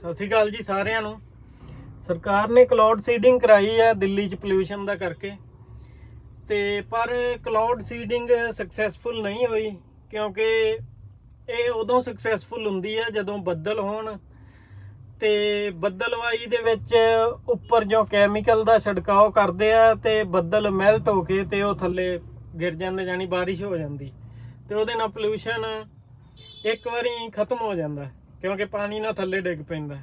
ਸਤਿ ਸ਼੍ਰੀ ਅਕਾਲ ਜੀ ਸਾਰਿਆਂ ਨੂੰ। ਸਰਕਾਰ ਨੇ ਕਲਾਉਡ ਸੀਡਿੰਗ ਕਰਾਈ ਹੈ ਦਿੱਲੀ 'ਚ ਪੋਲਿਊਸ਼ਨ ਦਾ ਕਰਕੇ। ਤੇ ਪਰ ਕਲਾਉਡ ਸੀਡਿੰਗ ਸਕਸੈਸਫੁਲ ਨਹੀਂ ਹੋਈ, ਕਿਉਂਕਿ ਇਹ ਉਦੋਂ ਸਕਸੈਸਫੁਲ ਹੁੰਦੀ ਹੈ ਜਦੋਂ ਬੱਦਲ ਹੋਣ। ਤੇ ਬੱਦਲਵਾਈ ਦੇ ਵਿੱਚ ਉੱਪਰ ਜੋ ਕੈਮੀਕਲ ਦਾ ਛਿੜਕਾਓ ਕਰਦੇ ਆ ਤੇ ਬੱਦਲ ਮੈਲਟ ਹੋ ਕੇ ਤੇ ਉਹ ਥੱਲੇ ਗਿਰ ਜਾਂਦੇ ਜਾਨੀ ਬਾਰਿਸ਼ ਹੋ ਜਾਂਦੀ। ਤੇ ਉਹਦੇ ਨਾਲ ਪੋਲਿਊਸ਼ਨ ਇੱਕ ਵਾਰੀ ਖਤਮ ਹੋ ਜਾਂਦਾ। ਕਿਉਂਕਿ ਪਾਣੀ ਨਾਲ ਥੱਲੇ ਡਿੱਗ ਪੈਂਦਾ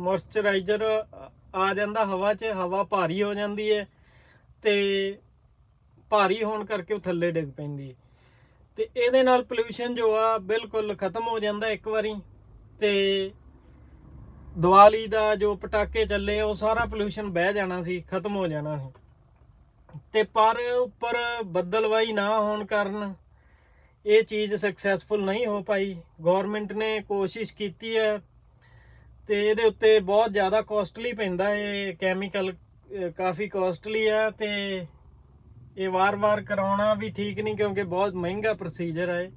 ਮੋਇਸਚਰਾਈਜ਼ਰ ਆ ਜਾਂਦਾ ਹਵਾ 'ਚ, ਹਵਾ ਭਾਰੀ ਹੋ ਜਾਂਦੀ ਹੈ ਤੇ ਭਾਰੀ ਹੋਣ ਕਰਕੇ ਉਹ ਥੱਲੇ ਡਿੱਗ ਪੈਂਦੀ ਹੈ। ਤੇ ਇਹਦੇ ਨਾਲ ਪੋਲਿਊਸ਼ਨ ਜੋ ਆ ਬਿਲਕੁਲ ਖਤਮ ਹੋ ਜਾਂਦਾ ਇੱਕ ਵਾਰੀ ਤੇ ਦੀਵਾਲੀ ਦਾ ਜੋ ਪਟਾਕੇ ਚੱਲੇ ਉਹ ਸਾਰਾ ਪੋਲਿਊਸ਼ਨ ਬਹਿ ਜਾਣਾ ਸੀ, ਖਤਮ ਹੋ ਜਾਣਾ ਸੀ। ਤੇ ਪਰ ਉੱਪਰ ਬੱਦਲਵਾਈ ਨਾ ਹੋਣ ਕਾਰਨ ਇਹ ਚੀਜ਼ ਸਕਸੈਸਫੁਲ ਨਹੀਂ ਹੋ ਪਾਈ। ਗਵਰਨਮੈਂਟ ਨੇ ਕੋਸ਼ਿਸ਼ ਕੀਤੀ ਹੈ ਤੇ ਇਹਦੇ ਉੱਤੇ ਬਹੁਤ ਜ਼ਿਆਦਾ ਕੋਸਟਲੀ ਪੈਂਦਾ ਇਹ ਕੈਮੀਕਲ ਕਾਫੀ ਕੋਸਟਲੀ ਆ ਤੇ ਇਹ ਵਾਰ-ਵਾਰ ਕਰਾਉਣਾ ਵੀ ਠੀਕ ਨਹੀਂ ਕਿਉਂਕਿ ਬਹੁਤ ਮਹਿੰਗਾ ਪ੍ਰੋਸੀਜਰ ਹੈ।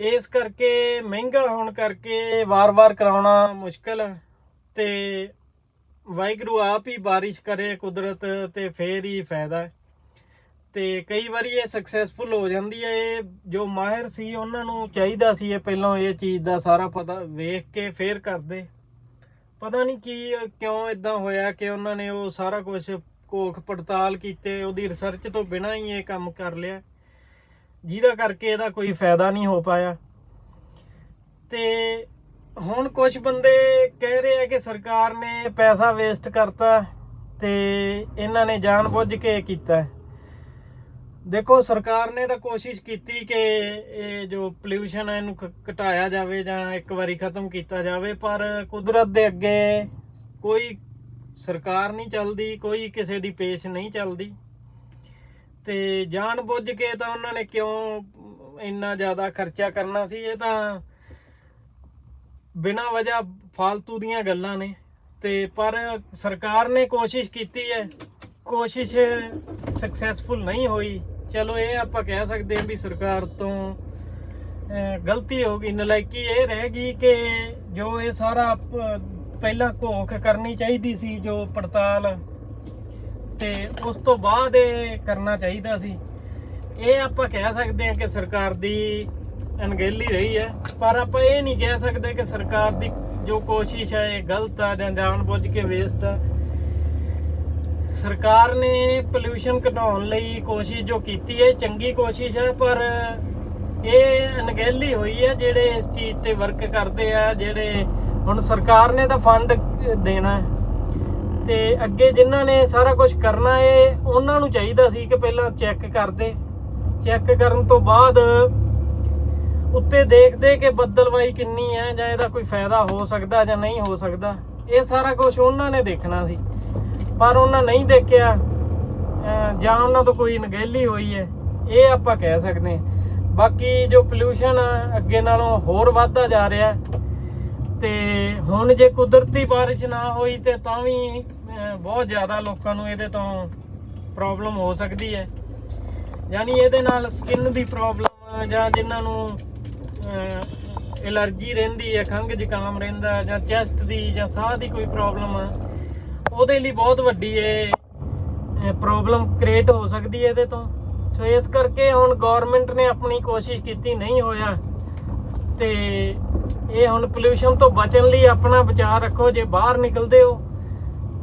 ਇਸ ਕਰਕੇ ਮਹਿੰਗਾ ਹੋਣ ਕਰਕੇ ਵਾਰ-ਵਾਰ ਕਰਾਉਣਾ ਮੁਸ਼ਕਲ ਹੈ ਤੇ ਵਾਹਿਗੁਰੂ ਆਪ ਹੀ ਬਾਰਿਸ਼ ਕਰੇ ਕੁਦਰਤ ਤੇ ਫੇਰ ਹੀ ਫਾਇਦਾ ਹੈ। ਤੇ ਕਈ ਵਾਰੀ ਇਹ ਸਕਸੈਸਫੁਲ ਹੋ ਜਾਂਦੀ ਹੈ, ਇਹ ਜੋ ਮਾਹਿਰ ਸੀ, ਉਹਨਾਂ ਨੂੰ ਚਾਹੀਦਾ ਸੀ ਇਹ ਪਹਿਲਾਂ ਇਹ ਚੀਜ਼ ਦਾ ਸਾਰਾ ਪਤਾ ਵੇਖ ਕੇ ਫੇਰ ਕਰਦੇ। ਪਤਾ ਨਹੀਂ ਕੀ, ਕਿਉਂ ਇਦਾਂ ਹੋਇਆ ਕਿ ਉਹਨਾਂ ਨੇ ਉਹ ਸਾਰਾ ਕੁਝ ਕੋਖ ਪੜਤਾਲ ਕੀਤੇ, ਉਹਦੀ ਰਿਸਰਚ ਤੋਂ ਬਿਨਾਂ ਹੀ ਇਹ ਕੰਮ ਕਰ ਲਿਆ। ਜਿਹਦਾ ਕਰਕੇ ਇਹਦਾ ਕੋਈ ਫਾਇਦਾ ਨਹੀਂ ਹੋ ਪਾਇਆ। ਤੇ ਹੁਣ ਕੁਝ ਬੰਦੇ ਕਹਿ ਰਹੇ ਆ ਕਿ ਸਰਕਾਰ ਨੇ ਪੈਸਾ ਵੇਸਟ ਕਰਤਾ ਤੇ ਇਹਨਾਂ ਨੇ ਜਾਣਬੁੱਝ ਕੇ ਕੀਤਾ। ਦੇਖੋ, ਸਰਕਾਰ ਨੇ ਤਾਂ ਕੋਸ਼ਿਸ਼ ਕੀਤੀ ਕਿ ਇਹ ਜੋ ਪੋਲਿਊਸ਼ਨ ਹੈ ਇਹਨੂੰ ਘਟਾਇਆ ਜਾਵੇ ਜਾਂ ਇੱਕ ਵਾਰੀ ਖਤਮ ਕੀਤਾ ਜਾਵੇ, ਪਰ ਕੁਦਰਤ ਦੇ ਅੱਗੇ ਕੋਈ ਸਰਕਾਰ ਨਹੀਂ ਚੱਲਦੀ, ਕੋਈ ਕਿਸੇ ਦੀ ਪੇਸ਼ ਨਹੀਂ ਚੱਲਦੀ। ਤੇ ਜਾਣ ਬੁੱਝ ਕੇ ਤਾਂ ਉਹਨਾਂ ਨੇ ਕਿਉਂ ਇੰਨਾ ਜ਼ਿਆਦਾ ਖਰਚਾ ਕਰਨਾ ਸੀ? ਇਹ ਤਾਂ ਬਿਨਾਂ ਵਜ੍ਹਾ ਫालतू ਦੀਆਂ ਗੱਲਾਂ ਨੇ। ਤੇ ਪਰ ਸਰਕਾਰ ਨੇ ਕੋਸ਼ਿਸ਼ ਕੀਤੀ ਹੈ, ਕੋਸ਼ਿਸ਼ ਸਕਸੈਸਫੁਲ ਨਹੀਂ ਹੋਈ। ਚਲੋ ਇਹ ਆਪਾਂ ਕਹਿ ਸਕਦੇ ਹਾਂ ਵੀ ਸਰਕਾਰ ਤੋਂ ਗਲਤੀ ਹੋ ਗਈ। ਨਲਾਇਕੀ ਇਹ ਰਹਿ ਗਈ ਕਿ ਜੋ ਇਹ ਸਾਰਾ ਪਹਿਲਾਂ ਘੋਖ ਕਰਨੀ ਚਾਹੀਦੀ ਸੀ, ਜੋ ਪੜਤਾਲ ਤੇ ਉਸ ਤੋਂ ਬਾਅਦ ਇਹ ਕਰਨਾ ਚਾਹੀਦਾ ਸੀ। ਇਹ ਆਪਾਂ ਕਹਿ ਸਕਦੇ ਹਾਂ ਕਿ ਸਰਕਾਰ ਦੀ ਅਣਗਹਿਲੀ ਰਹੀ ਹੈ, ਪਰ ਆਪਾਂ ਇਹ ਨਹੀਂ ਕਹਿ ਸਕਦੇ ਕਿ ਸਰਕਾਰ ਦੀ ਜੋ ਕੋਸ਼ਿਸ਼ ਹੈ, ਇਹ ਗਲਤ ਆ ਜਾਂ ਜਾਣਬੁੱਝ ਕੇ ਵੇਸਟ ਆ। ਸਰਕਾਰ ਨੇ ਪੋਲਿਊਸ਼ਨ ਘਟਾਉਣ ਲਈ ਕੋਸ਼ਿਸ਼ ਜੋ ਕੀਤੀ ਹੈ, ਚੰਗੀ ਕੋਸ਼ਿਸ਼ ਹੈ, ਪਰ ਇਹ ਅਣਗਹਿਲੀ ਹੋਈ ਹੈ, ਜਿਹੜੇ ਇਸ ਚੀਜ਼ ਤੇ ਵਰਕ ਕਰਦੇ ਆ, ਜਿਹੜੇ ਹੁਣ ਸਰਕਾਰ ਨੇ ਤਾਂ ਫੰਡ ਦੇਣਾ ਹੈ। ਤੇ ਅੱਗੇ ਜਿਨ੍ਹਾਂ ਨੇ ਸਾਰਾ ਕੁਝ ਕਰਨਾ ਹੈ, ਉਹਨਾਂ ਨੂੰ ਚਾਹੀਦਾ ਸੀ ਕਿ ਪਹਿਲਾਂ ਚੈੱਕ ਕਰਦੇ ਚੈੱਕ ਕਰਨ ਤੋਂ ਬਾਅਦ ਉੱਤੇ ਦੇਖਦੇ ਕਿ ਬੱਦਲਵਾਈ ਕਿੰਨੀ ਹੈ, ਜਾਂ ਇਹਦਾ ਕੋਈ ਫਾਇਦਾ ਹੋ ਸਕਦਾ ਜਾਂ ਨਹੀਂ ਹੋ ਸਕਦਾ। ਇਹ ਸਾਰਾ ਕੁਝ ਉਹਨਾਂ ਨੇ ਦੇਖਣਾ ਸੀ। ਪਰ ਉਹਨਾਂ ਨਹੀਂ ਦੇਖਿਆ। ਜਾਂ ਉਹਨਾਂ ਤੋਂ ਕੋਈ ਨਗਹਿਲੀ ਹੋਈ ਹੈ। ਇਹ ਆਪਾਂ ਕਹਿ ਸਕਦੇ ਹਾਂ। ਬਾਕੀ ਜੋ ਪੋਲਿਊਸ਼ਨ ਅੱਗੇ ਨਾਲੋਂ ਹੋਰ ਵੱਧਦਾ ਜਾ ਰਿਹਾ ਹੈ, ਤੇ ਹੁਣ ਜੇ ਕੁਦਰਤੀ ਬਾਰਿਸ਼ ਨਾ ਹੋਈ ਤੇ ਤਾਂ ਵੀ ਬਹੁਤ ਜ਼ਿਆਦਾ ਲੋਕਾਂ ਨੂੰ ਇਹਦੇ ਤੋਂ ਪ੍ਰੋਬਲਮ ਹੋ ਸਕਦੀ ਹੈ। ਯਾਨੀ ਇਹਦੇ ਨਾਲ ਸਕਿਨ ਦੀ ਪ੍ਰੋਬਲਮ ਜਾਂ ਜਿਨ੍ਹਾਂ ਨੂੰ ਐਲਰਜੀ ਰਹਿੰਦੀ ਹੈ, ਖੰਘ ਜ਼ੁਕਾਮ ਰਹਿੰਦਾ ਜਾਂ ਚੈਸਟ ਦੀ ਜਾਂ ਸਾਹ ਦੀ ਕੋਈ ਪ੍ਰੋਬਲਮ ਉਹਦੇ ਲਈ ਬਹੁਤ ਵੱਡੀ ਇਹ ਪ੍ਰੋਬਲਮ ਕ੍ਰੀਏਟ ਹੋ ਸਕਦੀ ਹੈ ਇਹਦੇ ਤੋਂ। ਸੋ ਇਸ ਕਰਕੇ ਹੁਣ ਗਵਰਨਮੈਂਟ ਨੇ ਆਪਣੀ ਕੋਸ਼ਿਸ਼ ਕੀਤੀ, ਨਹੀਂ ਹੋਇਆ। ਤੇ ਇਹ ਹੁਣ ਪੋਲਿਊਸ਼ਨ ਤੋਂ ਬਚਣ ਲਈ ਆਪਣਾ ਬਚਾਅ ਰੱਖੋ, ਜੇ ਬਾਹਰ ਨਿਕਲਦੇ ਹੋ,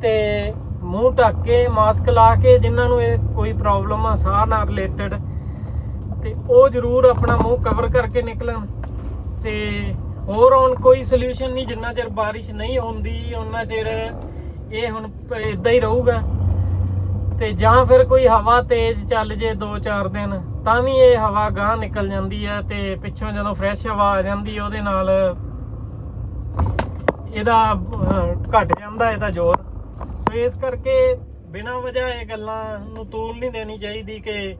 ਤੇ ਮੂੰਹ ਢੱਕ ਕੇ ਮਾਸਕ ਲਾ ਕੇ, ਜਿਨ੍ਹਾਂ ਨੂੰ ਇਹ ਕੋਈ ਪ੍ਰੋਬਲਮ ਆ, ਸਾਹ ਨਾਲ ਰਿਲੇਟਡ ਤੇ ਉਹ ਜ਼ਰੂਰ ਆਪਣਾ ਮੂੰਹ ਕਵਰ ਕਰਕੇ ਨਿਕਲਣ। ਤੇ ਹੋਰ ਹੁਣ ਕੋਈ ਸੋਲੂਸ਼ਨ ਨਹੀਂ, ਜਿੰਨਾ ਚਿਰ ਬਾਰਿਸ਼ ਨਹੀਂ ਹੁੰਦੀ ਉਹਨਾਂ ਚਿਰ ਇਹ ਹੁਣ ਇਦਾਂ ਹੀ ਰਹੂਗਾ। ਤੇ ਜਾਂ ਫਿਰ ਕੋਈ ਹਵਾ ਤੇਜ਼ ਚੱਲ ਜੇ 2-4 ਦਿਨ ਤਾਂ ਵੀ ਇਹ ਹਵਾ ਗਾਂ ਨਿਕਲ ਜਾਂਦੀ ਹੈ ਤੇ ਪਿੱਛੋਂ ਜਦੋਂ ਫਰੈਸ਼ ਹਵਾ ਆ ਜਾਂਦੀ ਹੈ ਉਹਦੇ ਨਾਲ ਇਹਦਾ ਅਹ, ਘਟ ਜਾਂਦਾ ਇਹਦਾ ਜ਼ੋਰ। ਸੋ ਇਸ ਕਰਕੇ ਬਿਨਾਂ ਵਜ੍ਹਾ ਇਹ ਗੱਲਾਂ ਨੂੰ ਤੂਲ ਨਹੀਂ ਦੇਣੀ ਚਾਹੀਦੀ ਕਿ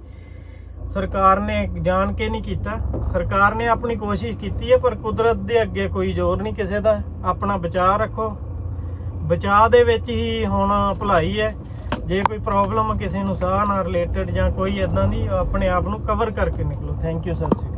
ਸਰਕਾਰ ਨੇ ਜਾਣ ਕੇ ਨਹੀਂ ਕੀਤਾ। ਸਰਕਾਰ ਨੇ ਆਪਣੀ ਕੋਸ਼ਿਸ਼ ਕੀਤੀ ਹੈ ਪਰ ਕੁਦਰਤ ਦੇ ਅੱਗੇ ਕੋਈ ਜ਼ੋਰ ਨਹੀਂ ਕਿਸੇ ਦਾ। ਆਪਣਾ ਬਚਾਅ ਰੱਖੋ। ਬਚਾਅ ਦੇ ਵਿੱਚ ਹੀ ਹੁਣ ਭਲਾਈ ਹੈ। ਜੇ ਕੋਈ ਪ੍ਰੋਬਲਮ ਕਿਸੇ ਨੂੰ ਸਾਹ ਨਾਲ ਰਿਲੇਟਡ ਜਾਂ ਕੋਈ ਇਦਾਂ ਦੀ ਆਪਣੇ ਆਪ ਨੂੰ ਕਵਰ ਕਰਕੇ ਨਿਕਲੋ। ਥੈਂਕ ਯੂ ਸਰ ਜੀ